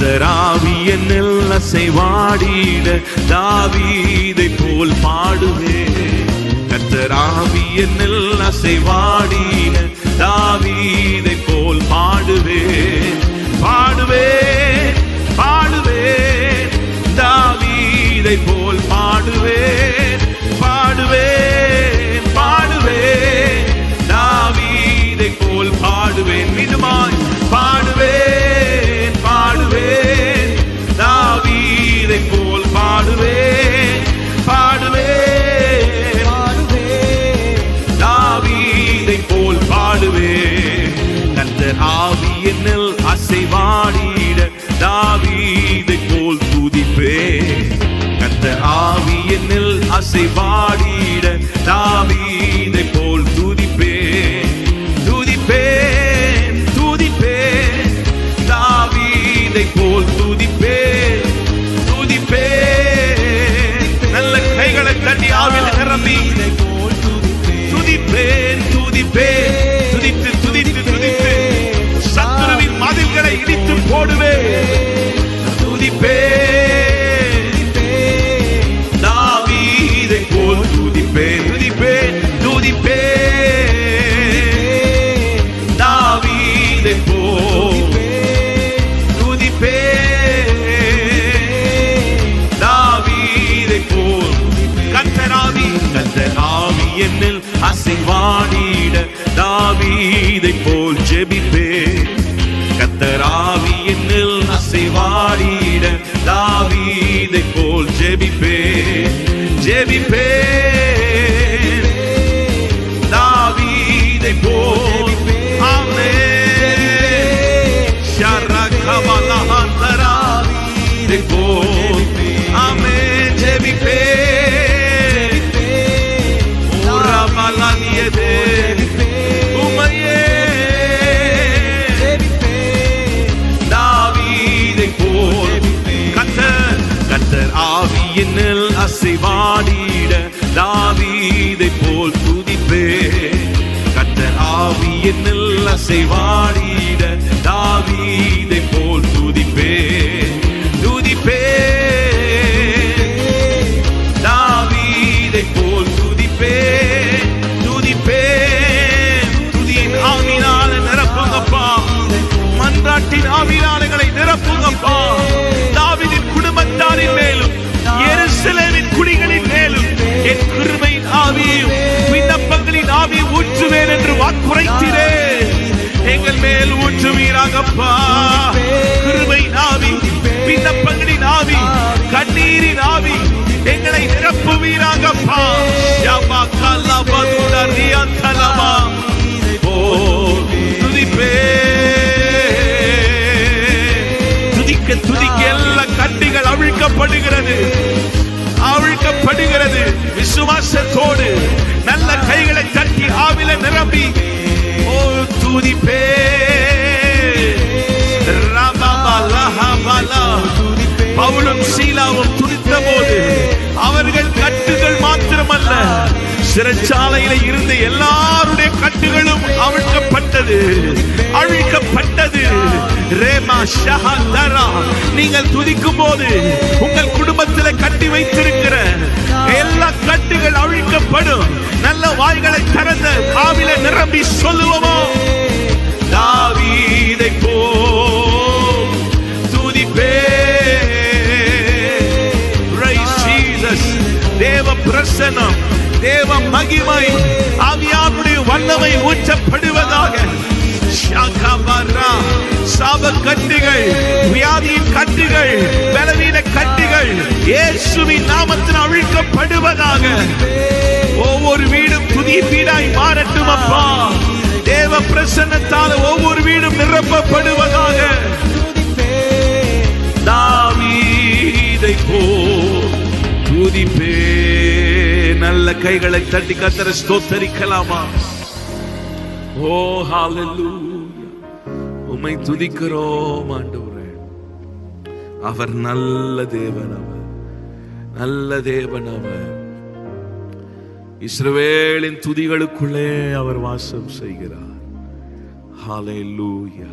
கத்தராவி என்னில் அசைவாடிட தாவீதை போல் பாடுவே. கத்தராவி என்னில் அசைவாடிட தாவீதை போல் பாடுவே. பாடுவே பாடுவே தாவீதை போல் பாடுவே. என்னில் அசைவாடிட தாவீது போல் துதிப்பே கத்த ஆவி என்னில் அசைவா ஜெபிப்பே தாவீதை ஊற்றுவேன் என்று வாக்குரைத்தீரே. எங்கள் மேல் ஊற்றுவீராகப்பா. கிருபையின் நாவி விண்ணப்பங்களின் ஆவி கண்ணீரின் ஆவி எங்களை நிரப்புவீராகப்பா. யாமா கல்லா பதுடரியா தலமா. ஓ துதிப்பே. துதிக்க துதிக்க எல்லா கட்டிகள் அவிழ்க்கப்படுகிறது. அவிழ்க்கப்படுகிறது. விசுவாசத்தோடு பவுலும் சீலாவும் துதித்த போது அவர்கள் கட்டுகள் மாத்திரமல்ல. சிறைச்சாலையில இருந்த எல்லாருடைய கட்டுகளும் அவிழ்க்கப்பட்டது அழிக்கப்பட்டது. ரேமா ஷஹந்தரா நீங்கள் துதிக்கும் போது தரிசனம். தேவ மகிமை ஆவியாருடைய வல்லமை ஊற்றப்படுவதாக. சாப கட்டுகள் வியாதியின் கட்டுகள் பலவீன கட்டுகள் இயேசுவின் நாமத்தில் அழிக்கப்படுவதாக. ஒவ்வொரு வீடும் புதிய வீடாய் மாறட்டும் அப்பா. தேவ பிரசன்னத்தால் ஒவ்வொரு வீடும் நிரப்பப்படும். கைகளை தட்டி கத்தர ஸ்தோத்தரிக்கலாமா? ஓ ஹாலல்லு உம்மை துதிக்கிறோம் ஆண்டவரே. அவர் நல்ல தேவன் அவர். நல்ல தேவன் அவர். இஸ்ரவேலின் துதிகளுக்குள்ளே அவர் வாசம் செய்கிறார். ஹalleluya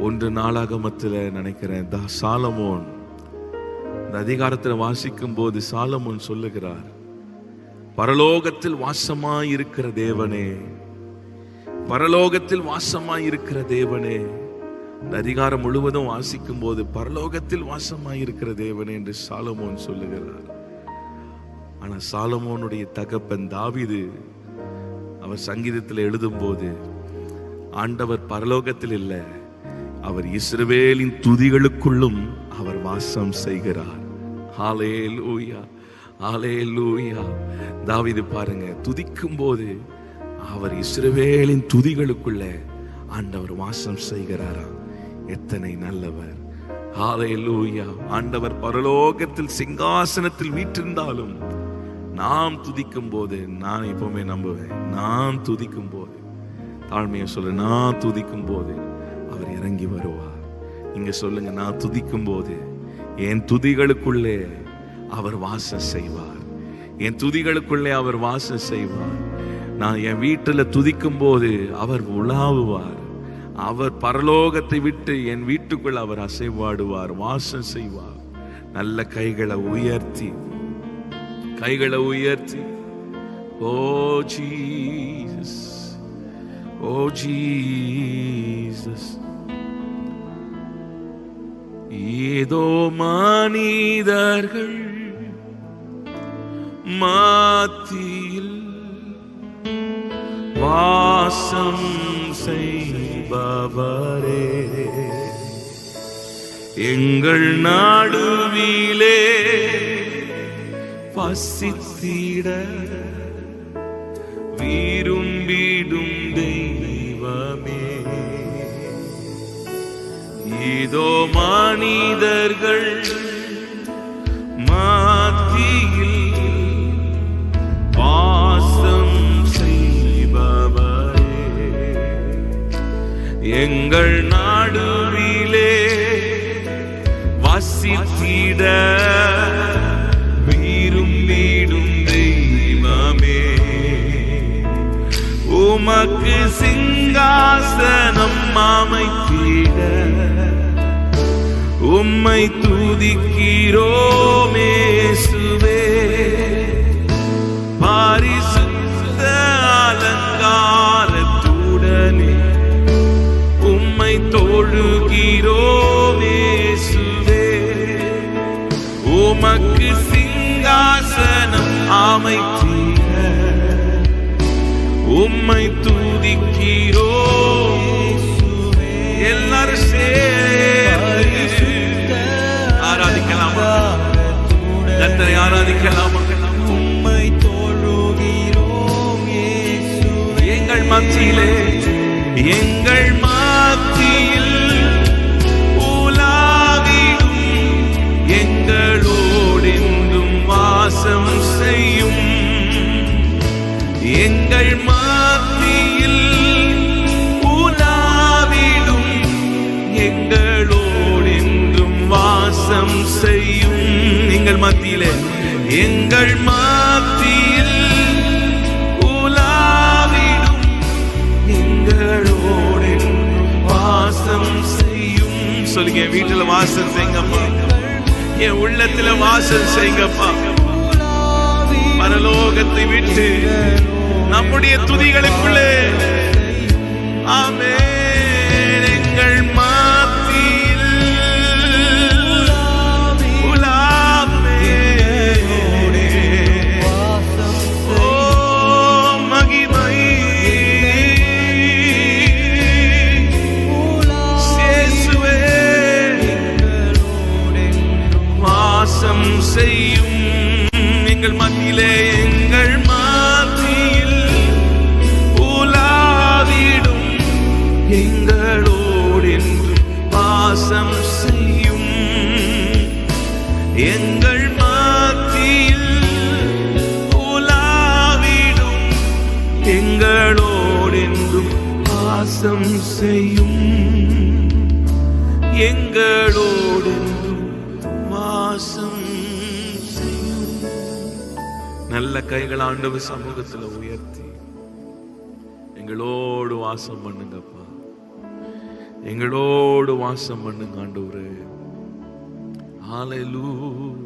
ஒன்று நாளாகமத்தில் நினைக்கிறேன் சாலமோன். இந்த அதிகாரத்தில் வாசிக்கும் போது சாலமோன் சொல்லுகிறார் பரலோகத்தில் வாசமாயிருக்கிற தேவனே. பரலோகத்தில் வாசமாயிருக்கிற தேவனே. இந்த அதிகாரம் முழுவதும் வாசிக்கும் போது பரலோகத்தில் வாசமாயிருக்கிற தேவனே என்று சாலமோன் சொல்லுகிறார். ஆனா சாலமோனுடைய தகப்பன் தாவிது அவர் சங்கீதத்தில் எழுதும்போது ஆண்டவர் பரலோகத்தில் இல்லை அவர் இஸ்ரவேலின் துதிகளுக்குள்ளும் அவர் வாசம் செய்கிறார். ஹாலே லூயா ஆலே லூயா தாவிது பாருங்க துதிக்கும் போது அவர் இஸ்ரவேலின் துதிகளுக்குள்ள ஆண்டவர் வாசம் செய்கிறாரா எத்தனை நல்லவர். ஹாலே லூயா ஆண்டவர் பரலோகத்தில் சிங்காசனத்தில் வீற்றிருந்தாலும் நாம் துதிக்கும் போது நான் எப்பவுமே நம்புவேன் நான் துதிக்கும் போது தாழ்மையை சொல்ல நான் துதிக்கும் போது அவர் இறங்கி வருவார். நீங்க சொல்லுங்க நான் துதிக்கும் போது என் துதிகளுக்குள்ளே அவர் வாசம் செய்வார். என் துதிகளுக்குள்ளே அவர் வாசம் செய்வார். நான் என் வீட்டில் துதிக்கும் போது அவர் உலாவுவார். அவர் பரலோகத்தை விட்டு என் வீட்டுக்குள் அவர் அசைவாடுவார் வாசம் செய்வார். நல்ல கைகளை உயர்த்தி கைகளை உயர்த்தி. ஓ ஜீசஸ் ஓ ஜீசஸ். ஏதோ மனிதர்கள் மாத்தியில் வாசம் செய்பவரே. எங்கள் நாடுவிலே பசித்திட விரும்பிடும் தெய்வமே. இதோ மனிதர்கள் எங்கள் நாடுவிலே வசித்திட வீரும் வீடும் தெய்வமே. உமக்கு சிங்காசனம் அமைத்திட உம்மை துதிக்கிறோமே. உம்மை துதிக்கிறோ எல்லாரும் சேர்ந்து ஆராதிக்கலாமா. கத்தரை ஆராதிக்கலாமா. உம்மை தொழுகிறோம். எங்கள் மத்தியிலே எங்கள் மத்தியில் உலாவிடும் எங்களோடென்றும் வாசம் செய்யும். எங்கள் வாசம் செய்யும் எங்கள் மத்தியிலே. எங்கள் மத்தியில் உலாவிடும் எங்களோடென்றும் வாசம் செய்யும். சொல்லுங்க வீட்டுல வாசம் செய்யுங்கப்பா என் உள்ளத்துல வாசம் செய்யுங்கப்பா பரலோகத்தை விட்டு நம்முடைய துதிகளுக்குள்ளே. ஆமே எங்களோடு என்று செய்யும். எங்கள் மத்தியில் உலாவிடும். எங்களோடு என்றும் வாசம் செய்யும் எங்களோடு வாசம் நல்ல கைகள் ஆண்டவர் சமூகத்தில் உயர்த்தி. எங்களோடு வாசம் பண்ணுங்கப்பா. எங்களோடு வாசம் பண்ணுங்க ஆண்டவரே. ஹalleluya.